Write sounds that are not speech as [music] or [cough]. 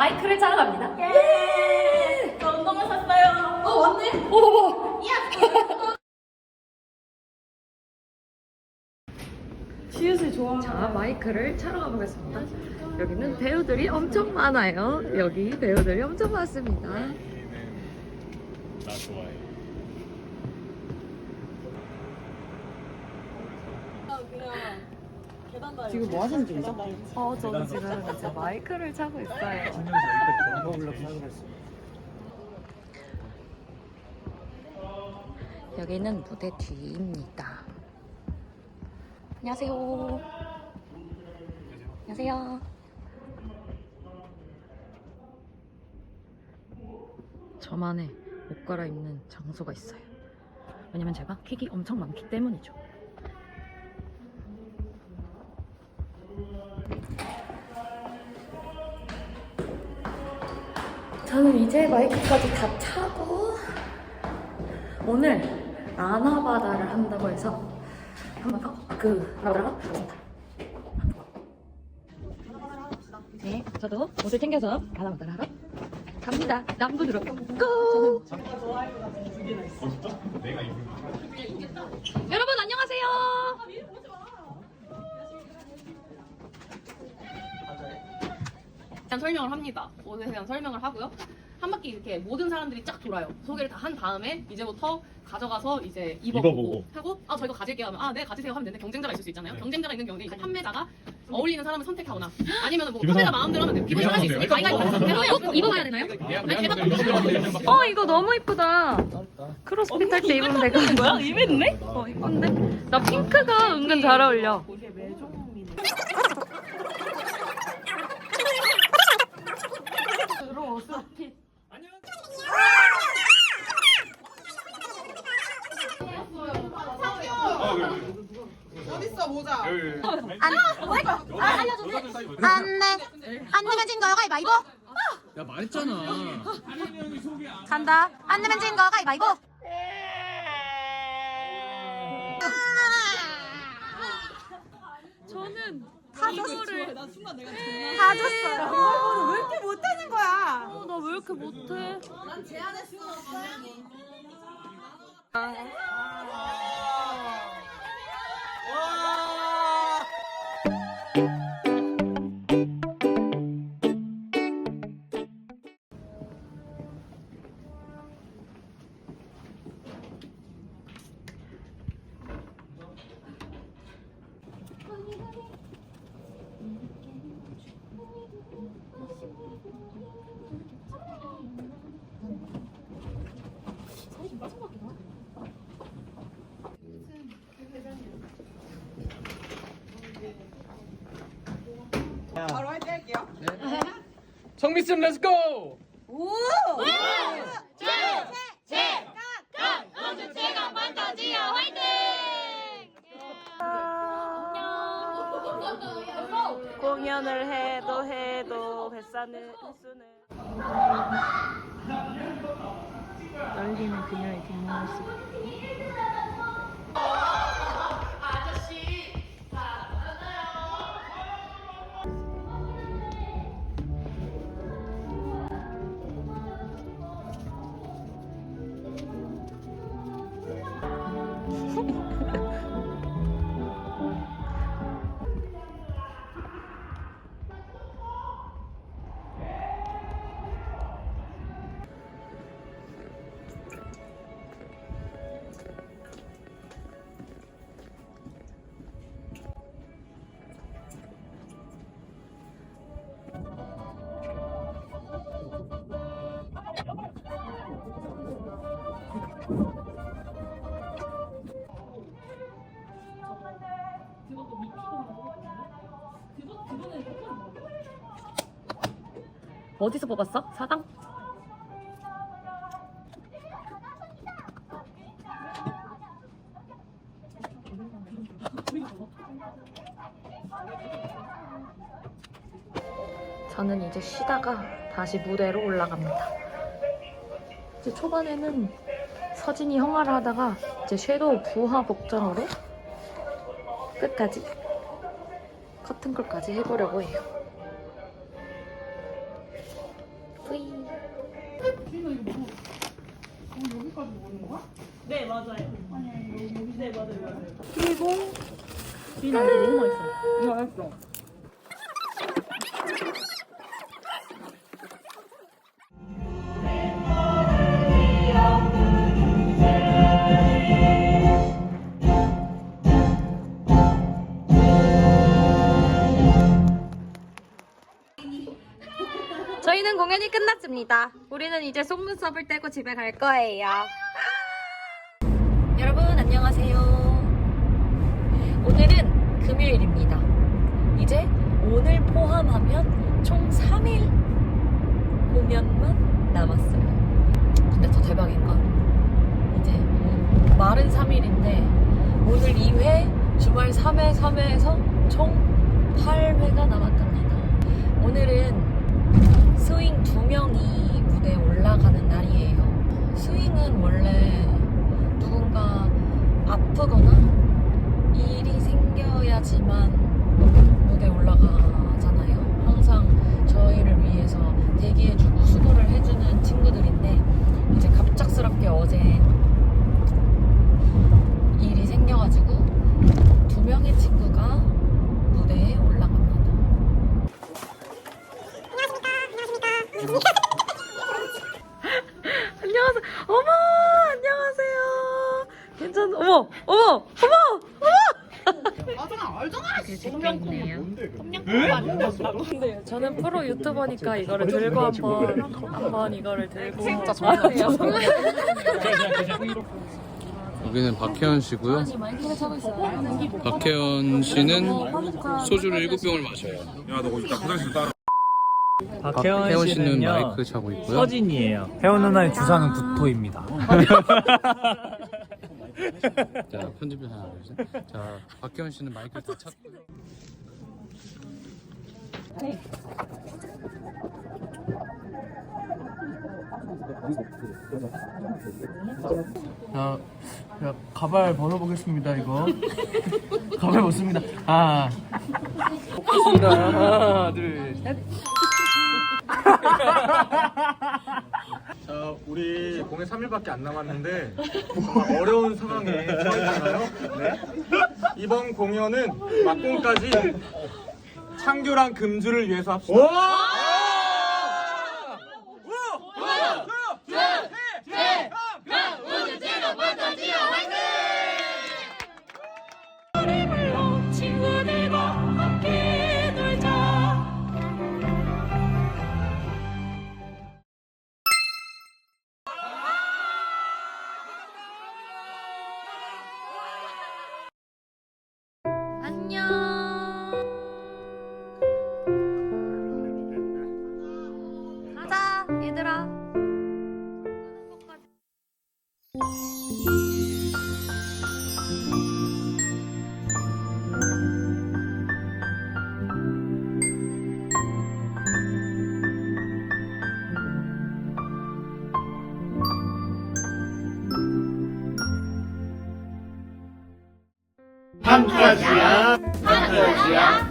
마이크를 차러 갑니다. 예. 저 운동화 샀어요. 어 왔네. 오! 지읒을 좋아. 자, 마이크를 차러 가보겠습니다. 여기는 배우들이 엄청 많아요. 여기 배우들이 엄청 많습니다. 나 좋아해. 지금 뭐 하시는 중이죠? 어, 저는 지금 이제 마이크를 차고 있어요. 여기는 무대 뒤입니다. 안녕하세요. 안녕하세요. 저만의 옷 갈아입는 장소가 있어요. 왜냐면 제가 킥이 엄청 많기 때문이죠. 저는 이제 마이크까지 다 차고 오늘 라나바다를 한다고 해서 한번 더그 라나바다가 가겠습니다. 네, 저도 옷을 챙겨서 라나바다를 하러 갑니다. 남분으로 고! 여러분 안녕하세요. 대한 설명을 합니다. 옷에 대한 설명을 하고요. 한 바퀴 이렇게 모든 사람들이 쫙 돌아요. 소개를 다 한 다음에 이제부터 가져가서 이제 입어보고, 입어보고. 하고 아저 이거 가질게요 하면 아 네 가지세요 하면 되는데 경쟁자가 있을 수 있잖아요. 경쟁자가 있는 이제 판매자가 어울리는 사람을 선택하거나 아니면 뭐 기분 판매자 마음대로 하면 돼요. 기분 기분 상할 수 있으니까 상하세요. 가위가위보 꼭 입어봐야 되나요? 네. 어 이거 너무 이쁘다. 크로스핏 할 때 입으면 같아. 뭐야? 이벤트네? 어 이쁜데? 나 핑크가 은근 잘 어울려. 어딨어 모자? 안내 안 내면 진 거 가위바위보? 야 말했잖아. 간다. 안 내면 진거 가위바위보. 저는 다 줬어요. 다 줬어요. 왜 이렇게 못하는 거야? 나왜 이렇게 못해? 바로 할게요. 성미쌤 렛츠고. 공연을 해도 해도 뱃사는 횟수는 떨리는 그녀의 뒷모습. 어디서 뽑았어? 사당? 저는 이제 쉬다가 다시 무대로 올라갑니다. 이제 초반에는 서진이 형아를 하다가 이제 섀도우 부하 복장으로 끝까지 커튼콜까지 해보려고 해요. 네 맞아요. 네 맞아요 맞아요. 그리고 비나 이거 너무 맛있어. 맛있어. 저희는 공연이 끝났습니다. 우리는 이제 속눈썹을 떼고 집에 갈 거예요. 안녕하세요. 오늘은 금요일입니다. 이제 오늘 포함하면 총 3일 공연만 남았어요. 근데 더 대박인 건 이제 말은 3일인데 오늘 2회, 주말 3회, 3회에서 총 8회가 남았답니다. 오늘은 스윙 두 명이 무대에 올라가는 날이에요. 스윙은 원래 아프거나 일이 생겨야지만 무대에 올라가잖아요. 항상 저희를 위해서 대기해주고 수고를 해주는 친구들인데 이제 갑작스럽게 어제 일이 생겨가지고 두 명의 친구가 무대에 올라갑니다. 안녕하세요. 어머, 안녕하세요. 괜찮, 어머, 어머, 어머, 어머. 되게 재밌게 있네요. 저는 프로 유튜버니까 이거를 들고 한번 한번 이거를 들고 진짜 좋아요. 여기는 박혜연 씨고요. 박혜연 씨는 소주를 7병을 마셔요. 박혜원 박혜연 씨는 씨는요 마이크 차고 있고요. 서진이에요. 혜원 누나의 주사는 구토입니다. [laughs] 자, 편집을 하나 둘 셋. 자, 박혜연 씨는 마이크를 다 찾고요. 자, 자, 가발 벗어보겠습니다, 이거. [laughs] 가발 벗습니다. 아. 벗습니다. 하나, 둘, 셋. [laughs] 자, 우리 공연 3일밖에 안 남았는데 어려운 상황에 처했잖아요. 네. 이번 공연은 막공까지 창규랑 금주를 위해서 합시다. 판타지야 판타지야